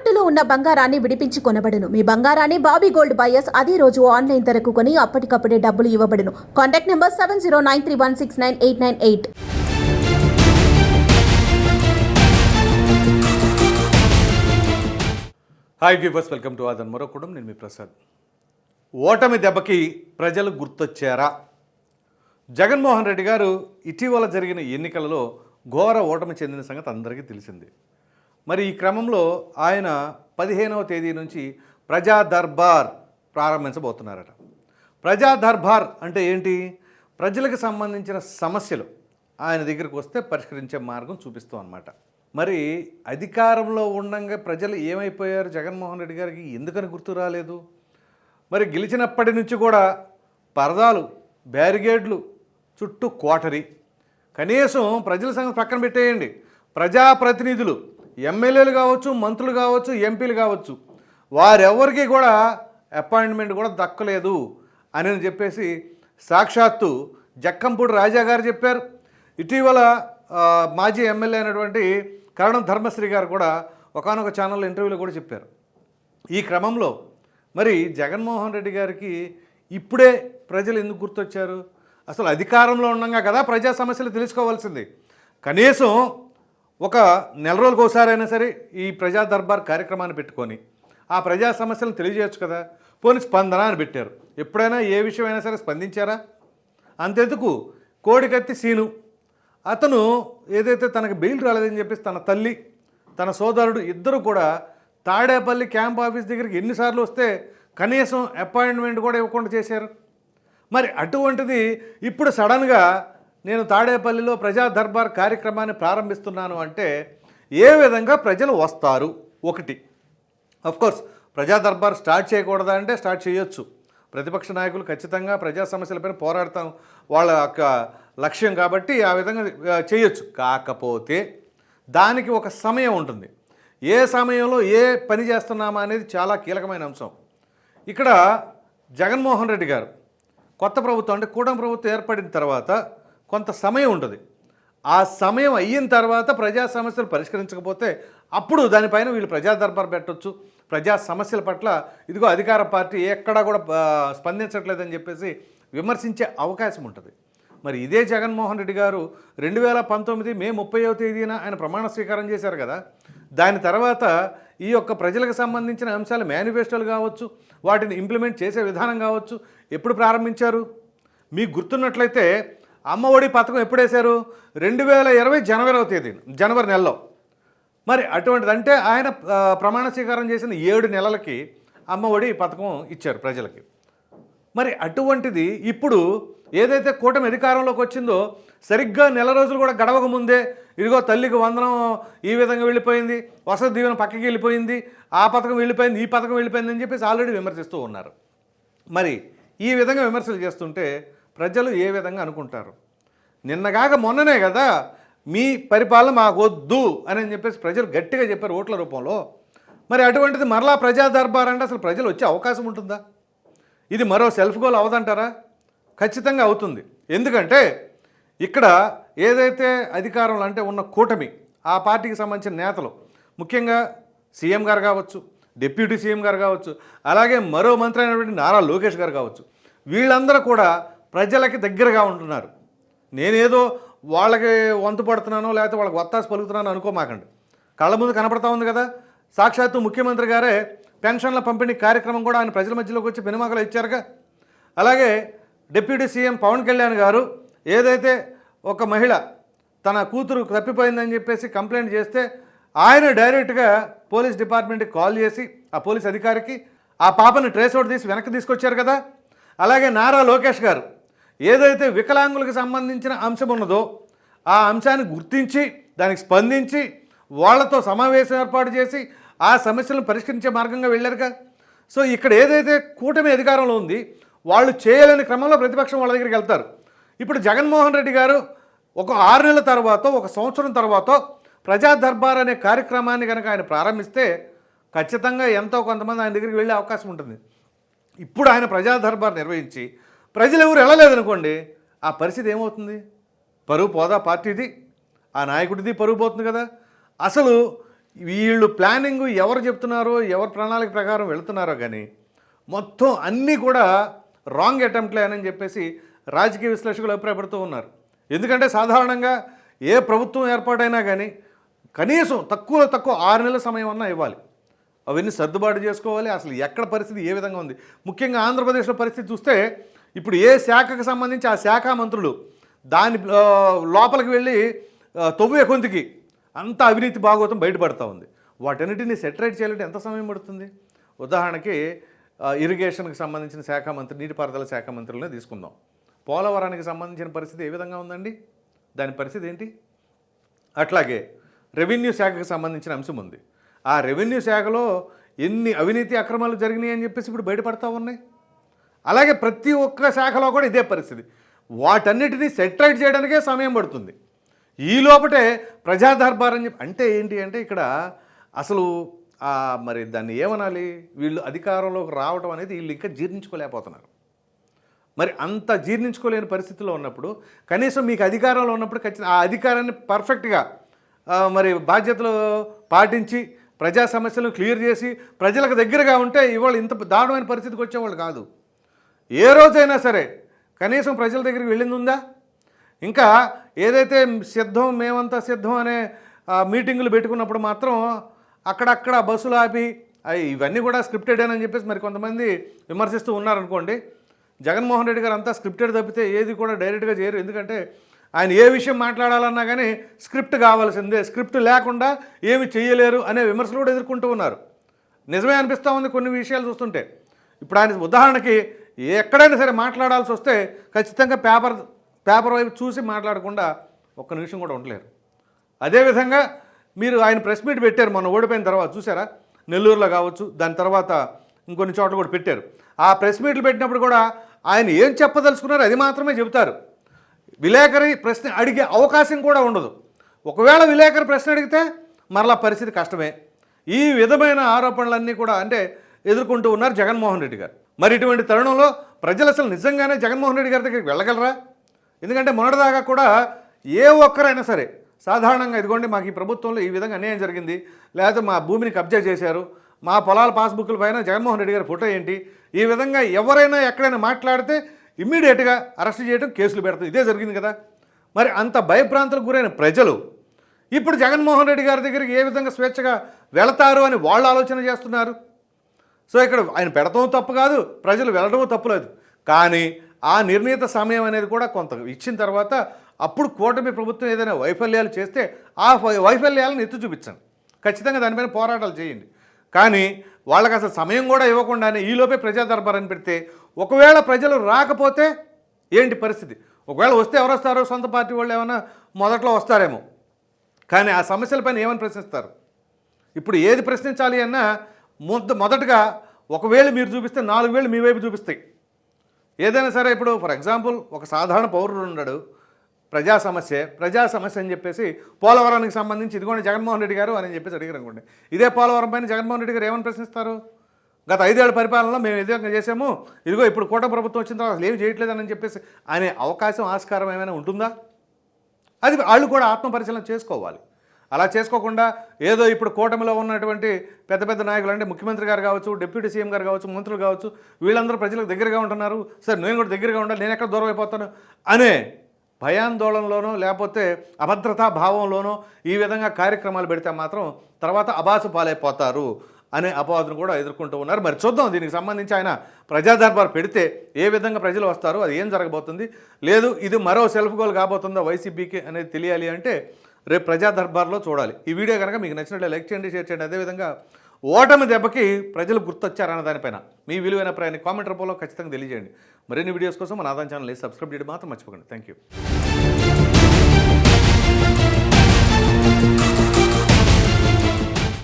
తాకట్టులో ఉన్న బంగారాన్ని విడిపించి కొనబడును. మీ బంగారాన్ని బాబీ గోల్డ్ బయర్స్ అదే రోజు ఆన్లైన్ ధరకు కొని అప్పటికప్పుడే డబ్బులు ఇవ్వబడును. Contact number seven zero nine three one six nine eight nine eight. Hi viewers welcome to Aadhan మరొకడం నేను మీ ప్రసాద్ ఓటమి దెబ్బకి ప్రజలు గుర్తొచ్చారా? జగన్మోహన్ రెడ్డి గారు ఇటీవల జరిగిన ఎన్నికలలో ఘోర ఓటమి చెందిన సంగతి అందరికీ తెలిసింది. మరి ఈ క్రమంలో ఆయన పదిహేనవ తేదీ నుంచి ప్రజా దర్బార్ ప్రారంభించబోతున్నారట. ప్రజా దర్బార్ అంటే ఏంటి? ప్రజలకు సంబంధించిన సమస్యలు ఆయన దగ్గరికి వస్తే పరిష్కరించే మార్గం చూపిస్తాం అన్నమాట. మరి అధికారంలో ఉండంగా ప్రజలు ఏమైపోయారు? జగన్మోహన్ రెడ్డి గారికి ఎందుకని గుర్తు రాలేదు? మరి గెలిచినప్పటి నుంచి కూడా పరదాలు బ్యారిగేడ్లు చుట్టూ కోటరీ కనీసం ప్రజల సంగతి పక్కన పెట్టేయండి. ప్రజాప్రతినిధులు ఎమ్మెల్యేలు కావచ్చు మంత్రులు కావచ్చు ఎంపీలు కావచ్చు వారెవరికి కూడా అపాయింట్మెంట్ కూడా దక్కలేదు అని చెప్పేసి సాక్షాత్తు జక్కంపూడి రాజా గారు చెప్పారు. ఇటీవల మాజీ ఎమ్మెల్యే అయినటువంటి కరణం ధర్మశ్రీ గారు కూడా ఒకానొక ఛానల్ ఇంటర్వ్యూలో కూడా చెప్పారు. ఈ క్రమంలో మరి జగన్మోహన్ రెడ్డి గారికి ఇప్పుడే ప్రజలు ఎందుకు గుర్తొచ్చారు? అసలు అధికారంలో ఉండగా కదా ప్రజా సమస్యలు తెలుసుకోవాల్సింది. కనీసం ఒక నెల రోజులకు ఒకసారైనా సరే ఈ ప్రజా దర్బార్ కార్యక్రమాన్ని పెట్టుకొని ఆ ప్రజా సమస్యలను తెలియజేయచ్చు కదా. పోనీ స్పందన అని పెట్టారు. ఎప్పుడైనా ఏ విషయమైనా సరే స్పందించారా? అంతెందుకు? కోడికత్తి సీను. అతను ఏదైతే తనకు బెయిల్ రాలేదని చెప్పేసి తన తల్లి తన సోదరుడు ఇద్దరు కూడా తాడేపల్లి క్యాంప్ ఆఫీస్ దగ్గరికి ఎన్నిసార్లు వస్తే కనీసం అపాయింట్మెంట్ కూడా ఇవ్వకుండా చేశారు. మరి అటువంటిది ఇప్పుడు సడన్గా నేను తాడేపల్లిలో ప్రజా దర్బార్ కార్యక్రమాన్ని ప్రారంభిస్తున్నాను అంటే ఏ విధంగా ప్రజలు వస్తారు? ఒకటి అఫ్కోర్స్ ప్రజా దర్బార్ స్టార్ట్ చేయకూడదా అంటే స్టార్ట్ చేయొచ్చు. ప్రతిపక్ష నాయకులు ఖచ్చితంగా ప్రజా సమస్యలపైన పోరాడతాం. వాళ్ళ యొక్క లక్ష్యం కాబట్టి ఆ విధంగా చేయొచ్చు. కాకపోతే దానికి ఒక సమయం ఉంటుంది. ఏ సమయంలో ఏ పని చేస్తున్నామా అనేది చాలా కీలకమైన అంశం. ఇక్కడ జగన్మోహన్ రెడ్డి గారు కొత్త ప్రభుత్వం అంటే కూటమి ప్రభుత్వం ఏర్పడిన తర్వాత కొంత సమయం ఉంటుంది ఆ సమయం అయిన తర్వాత ప్రజా సమస్యలు పరిష్కరించకపోతే అప్పుడు దానిపైన వీళ్ళు ప్రజా దర్బార్ పెట్టొచ్చు. ప్రజా సమస్యల పట్ల ఇదిగో అధికార పార్టీ ఎక్కడా కూడా స్పందించట్లేదని చెప్పేసి విమర్శించే అవకాశం ఉంటుంది. మరి ఇదే జగన్మోహన్ రెడ్డి గారు రెండు వేల పంతొమ్మిది మే ముప్పైవ తేదీన ఆయన ప్రమాణ స్వీకారం చేశారు కదా. దాని తర్వాత ఈ యొక్క ప్రజలకు సంబంధించిన అంశాలు మేనిఫెస్టోలు కావచ్చు వాటిని ఇంప్లిమెంట్ చేసే విధానం కావచ్చు ఎప్పుడు ప్రారంభించారు? మీకు గుర్తున్నట్లయితే అమ్మ ఒడి పథకం ఎప్పుడేశారు? రెండు వేల ఇరవై జనవరివ తేదీ జనవరి నెలలో. మరి అటువంటిది అంటే ఆయన ప్రమాణ స్వీకారం చేసిన ఏడు నెలలకి అమ్మ ఒడి పథకం ఇచ్చారు ప్రజలకి. మరి అటువంటిది ఇప్పుడు ఏదైతే కూటమి అధికారంలోకి వచ్చిందో సరిగ్గా నెల రోజులు కూడా గడవక ముందే ఇదిగో తల్లికి వందనం ఈ విధంగా వెళ్ళిపోయింది వసతి దీవెన పక్కకి వెళ్ళిపోయింది ఆ పథకం వెళ్ళిపోయింది ఈ పథకం వెళ్ళిపోయింది అని చెప్పేసి ఆల్రెడీ విమర్శిస్తూ ఉన్నారు. మరి ఈ విధంగా విమర్శలు చేస్తుంటే ప్రజలు ఏ విధంగా అనుకుంటారు? నిన్నగాక మొన్ననే కదా మీ పరిపాలన మాకు వద్దు అని చెప్పేసి ప్రజలు గట్టిగా చెప్పారు ఓట్ల రూపంలో. మరి అటువంటిది మరలా ప్రజా దర్బార్ అంటే అసలు ప్రజలు వచ్చే అవకాశం ఉంటుందా? ఇది మరో సెల్ఫ్ గోల్ అవదంటారా? ఖచ్చితంగా అవుతుంది. ఎందుకంటే ఇక్కడ ఏదైతే అధికారంలో అంటే ఉన్న కూటమి ఆ పార్టీకి సంబంధించిన నేతలు ముఖ్యంగా సీఎం గారు కావచ్చు డిప్యూటీ సీఎం గారు కావచ్చు అలాగే మరో మంత్రి అయినటువంటి నారా లోకేష్ గారు కావచ్చు వీళ్ళందరూ కూడా ప్రజలకి దగ్గరగా ఉంటున్నారు. నేనేదో వాళ్ళకి వంతు పడుతున్నానో లేకపోతే వాళ్ళకి వత్తాసు పలుకుతున్నానో అనుకోమాకండి. కళ్ళ ముందు కనపడతా ఉంది కదా. సాక్షాత్తు ముఖ్యమంత్రి గారే పెన్షన్ల పంపిణీ కార్యక్రమం కూడా ఆయన ప్రజల మధ్యలోకి వచ్చి పెనుమాకలు ఇచ్చారుగా. అలాగే డిప్యూటీ సీఎం పవన్ కళ్యాణ్ గారు ఏదైతే ఒక మహిళ తన కూతురు తప్పిపోయిందని చెప్పేసి కంప్లైంట్ చేస్తే ఆయన డైరెక్ట్గా పోలీస్ డిపార్ట్మెంట్కి కాల్ చేసి ఆ పోలీస్ అధికారికి ఆ పాపని ట్రేస్ అవుట్ తీసి వెనక్కి తీసుకొచ్చారు కదా. అలాగే నారా లోకేష్ గారు ఏదైతే వికలాంగులకు సంబంధించిన అంశం ఉన్నదో ఆ అంశాన్ని గుర్తించి దానికి స్పందించి వాళ్ళతో సమావేశం ఏర్పాటు చేసి ఆ సమస్యలను పరిష్కరించే మార్గంగా వెళ్ళారుగా. సో ఇక్కడ ఏదైతే కూటమి అధికారంలో ఉంది వాళ్ళు చేయలేని క్రమంలో ప్రతిపక్షం వాళ్ళ దగ్గరికి వెళ్తారు. ఇప్పుడు జగన్మోహన్ రెడ్డి గారు ఒక ఆరు నెలల తర్వాత ఒక సంవత్సరం తర్వాత ప్రజా దర్బార్ అనే కార్యక్రమాన్ని కనుక ఆయన ప్రారంభిస్తే ఖచ్చితంగా ఎంతో కొంతమంది ఆయన దగ్గరికి వెళ్ళే అవకాశం ఉంటుంది. ఇప్పుడు ఆయన ప్రజా దర్బార్ నిర్వహించి ప్రజలు ఎవరు వెళ్ళలేదనుకోండి ఆ పరిస్థితి ఏమవుతుంది? పరువు పోదా పార్టీది? ఆ నాయకుడిది పరువు పోతుంది కదా. అసలు వీళ్ళు ప్లానింగ్ ఎవరు చెప్తున్నారో ఎవరు ప్రణాళిక ప్రకారం వెళుతున్నారో కానీ మొత్తం అన్నీ కూడా రాంగ్ అటెంప్ట్లే అని చెప్పేసి రాజకీయ విశ్లేషకులు అభిప్రాయపడుతూ ఉన్నారు. ఎందుకంటే సాధారణంగా ఏ ప్రభుత్వం ఏర్పాటైనా కానీ కనీసం తక్కువలో తక్కువ ఆరు నెలల సమయం అన్నా ఇవ్వాలి. అవన్నీ సర్దుబాటు చేసుకోవాలి. అసలు ఎక్కడ పరిస్థితి ఏ విధంగా ఉంది? ముఖ్యంగా ఆంధ్రప్రదేశ్లో పరిస్థితి చూస్తే ఇప్పుడు ఏ శాఖకు సంబంధించి ఆ శాఖ మంత్రులు దాని లోపలికి వెళ్ళి తవ్వే తొవ్వే అంత అవినీతి భాగవతం బయటపడతా ఉంది. వాటన్నిటిని సెటరేట్ చేయాలంటే ఎంత సమయం పడుతుంది? ఉదాహరణకి ఇరిగేషన్కి సంబంధించిన శాఖ మంత్రి నీటిపారుదల శాఖ మంత్రులనే తీసుకుందాం. పోలవరానికి సంబంధించిన పరిస్థితి ఏ విధంగా ఉందండి? దాని పరిస్థితి ఏంటి? అట్లాగే రెవెన్యూ శాఖకు సంబంధించిన అంశం ఉంది. ఆ రెవెన్యూ శాఖలో ఎన్ని అవినీతి అక్రమాలు జరిగినాయి అని చెప్పేసి ఇప్పుడు బయటపడతా ఉన్నాయి. అలాగే ప్రతి ఒక్క శాఖలో కూడా ఇదే పరిస్థితి. వాటన్నిటినీ సెటిలైట్ చేయడానికే సమయం పడుతుంది. ఈ లోపటే ప్రజాదర్బార్ అని చెప్పి అంటే ఏంటి అంటే ఇక్కడ అసలు మరి దాన్ని ఏమనాలి? వీళ్ళు అధికారంలోకి రావడం అనేది వీళ్ళు ఇంకా జీర్ణించుకోలేకపోతున్నారు. మరి అంత జీర్ణించుకోలేని పరిస్థితిలో ఉన్నప్పుడు కనీసం మీకు అధికారంలో ఉన్నప్పుడు ఖచ్చితంగా ఆ అధికారాన్ని పర్ఫెక్ట్గా మరి బాధ్యతలు పాటించి ప్రజా సమస్యలను క్లియర్ చేసి ప్రజలకు దగ్గరగా ఉంటే ఇవాళ ఇంత దారుణమైన పరిస్థితికి వచ్చేవాళ్ళు కాదు. ఏ రోజైనా సరే కనీసం ప్రజల దగ్గరికి వెళ్ళింది ఉందా? ఇంకా ఏదైతే సిద్ధం మేమంతా సిద్ధం అనే మీటింగులు పెట్టుకున్నప్పుడు మాత్రం అక్కడక్కడ బస్సులు ఆపి ఇవన్నీ కూడా స్క్రిప్టెడ్ అని చెప్పేసి మరి కొంతమంది విమర్శిస్తూ ఉన్నారనుకోండి జగన్మోహన్ రెడ్డి గారు అంతా స్క్రిప్టెడ్ తప్పితే ఏది కూడా డైరెక్ట్గా చేయరు. ఎందుకంటే ఆయన ఏ విషయం మాట్లాడాలన్నా కానీ స్క్రిప్ట్ కావాల్సిందే. స్క్రిప్ట్ లేకుండా ఏమి చేయలేరు అనే విమర్శలు కూడా ఎదుర్కొంటూ ఉన్నారు. నిజమే అనిపిస్తూ ఉంది కొన్ని విషయాలు చూస్తుంటే. ఇప్పుడు ఆయన ఉదాహరణకి ఎక్కడైనా సరే మాట్లాడాల్సి వస్తే ఖచ్చితంగా పేపర్ పేపర్ వైపు చూసి మాట్లాడకుండా ఒక్క నిమిషం కూడా ఉండలేరు. అదేవిధంగా మీరు ఆయన ప్రెస్ మీట్ పెట్టారు మొన్న ఓడిపోయిన తర్వాత చూసారా? నెల్లూరులో కావచ్చు దాని తర్వాత ఇంకొన్ని చోట్ల కూడా పెట్టారు. ఆ ప్రెస్ మీట్లు పెట్టినప్పుడు కూడా ఆయన ఏం చెప్పదలుచుకున్నారో అది మాత్రమే చెబుతారు. విలేకరి ప్రశ్న అడిగే అవకాశం కూడా ఉండదు. ఒకవేళ విలేకరి ప్రశ్న అడిగితే మరలా పరిస్థితి కష్టమే. ఈ విధమైన ఆరోపణలన్నీ కూడా అంటే ఎదుర్కొంటూ ఉన్నారు జగన్మోహన్ రెడ్డి గారు. మరి ఇటువంటి తరుణంలో ప్రజలు అసలు నిజంగానే జగన్మోహన్ రెడ్డి గారి దగ్గరికి వెళ్ళగలరా? ఎందుకంటే మొన్నటిదాకా కూడా ఏ ఒక్కరైనా సరే సాధారణంగా ఇదిగోండి మాకు ఈ ప్రభుత్వంలో ఈ విధంగా అన్యాయం జరిగింది లేకపోతే మా భూమిని కబ్జా చేశారు మా పొలాల పాస్బుక్ల పైన జగన్మోహన్ రెడ్డి గారి ఫోటో ఏంటి? ఈ విధంగా ఎవరైనా ఎక్కడైనా మాట్లాడితే ఇమ్మీడియట్గా అరెస్ట్ చేయడం కేసులు పెడతాం. ఇదే జరిగింది కదా. మరి అంత భయభ్రాంతులకు గురైన ప్రజలు ఇప్పుడు జగన్మోహన్ రెడ్డి గారి దగ్గరికి ఏ విధంగా స్వేచ్ఛగా వెళతారు అని వాళ్ళు ఆలోచన చేస్తున్నారు? సో ఇక్కడ ఆయన పెడతాం తప్పు కాదు ప్రజలు వెళ్ళడము తప్పులేదు కానీ ఆ నిర్ణీత సమయం అనేది కూడా కొంత ఇచ్చిన తర్వాత అప్పుడు కూటమి ప్రభుత్వం ఏదైనా వైఫల్యాలు చేస్తే ఆ వైఫల్యాలను ఎత్తి చూపించండి. ఖచ్చితంగా దానిపైన పోరాటాలు చేయండి. కానీ వాళ్ళకి అసలు సమయం కూడా ఇవ్వకుండానే ఈలోపే ప్రజా దర్బారాన్ని పెడితే ఒకవేళ ప్రజలు రాకపోతే ఏంటి పరిస్థితి? ఒకవేళ వస్తే ఎవరు వస్తారో? సొంత పార్టీ వాళ్ళు ఏమైనా మొదట్లో వస్తారేమో. కానీ ఆ సమస్యలపైన ఏమని ప్రశ్నిస్తారు? ఇప్పుడు ఏది ప్రశ్నించాలి అన్నా మొద మొదటగా ఒకవేళ మీరు చూపిస్తే నాలుగు వేలు మీ వైపు చూపిస్తాయి. ఏదైనా సరే ఇప్పుడు ఫర్ ఎగ్జాంపుల్ ఒక సాధారణ పౌరుడు ఉన్నాడు. ప్రజా సమస్య ప్రజా సమస్య అని చెప్పేసి పోలవరానికి సంబంధించి ఇదిగోండి జగన్మోహన్ రెడ్డి గారు అని చెప్పేసి అడిగారు అనుకోండి. ఇదే పోలవరం పైన జగన్మోహన్ రెడ్డి గారు ఏమని ప్రశ్నిస్తారు? గత ఐదేళ్ళ పరిపాలనలో మేము ఇదే చేసాము ఇదిగో ఇప్పుడు కూట ప్రభుత్వం వచ్చిన తర్వాత అసలు ఏమి చేయట్లేదని చెప్పేసి అనే అవకాశం ఆస్కారం ఏమైనా ఉంటుందా? అది వాళ్ళు కూడా ఆత్మపరిశీలన చేసుకోవాలి. అలా చేసుకోకుండా ఏదో ఇప్పుడు కూటమిలో ఉన్నటువంటి పెద్ద పెద్ద నాయకులు అంటే ముఖ్యమంత్రి గారు కావచ్చు డిప్యూటీ సీఎం గారు కావచ్చు మంత్రులు కావచ్చు వీళ్ళందరూ ప్రజలకు దగ్గరగా ఉంటున్నారు. సరే నేను కూడా దగ్గరగా ఉండాలి నేను ఎక్కడ దూరం అయిపోతాను? అనే భయాందోళనలోనో లేకపోతే అభద్రతా భావంలోనో ఈ విధంగా కార్యక్రమాలు పెడితే మాత్రం తర్వాత అబాసు పాలైపోతారు అనే అపవాదును కూడా ఎదుర్కొంటూ ఉన్నారు. మరి చూద్దాం దీనికి సంబంధించి ఆయన ప్రజాదర్బార్ పెడితే ఏ విధంగా ప్రజలు వస్తారు అది ఏం జరగబోతుంది? లేదు ఇది మరో సెల్ఫ్ గోల్ కాబోతుందా వైసీపీకి అనేది తెలియాలి అంటే రేపు ప్రజా దర్బార్లో చూడాలి. ఈ వీడియో కనుక మీకు నచ్చినట్లే లైక్ చేయండి షేర్ చేయండి. అదేవిధంగా ఓటమి దెబ్బకి ప్రజలు గుర్తొచ్చారన్న దానిపైన మీ విలువైన ప్రయాణి కామెంట్ రూపంలో ఖచ్చితంగా తెలియజేయండి. మరిన్ని వీడియోస్ కోసం మన ఆదాయం ఛానల్ని సబ్స్క్రైబ్ చేయడం మాత్రం మర్చిపోకండి. Thank you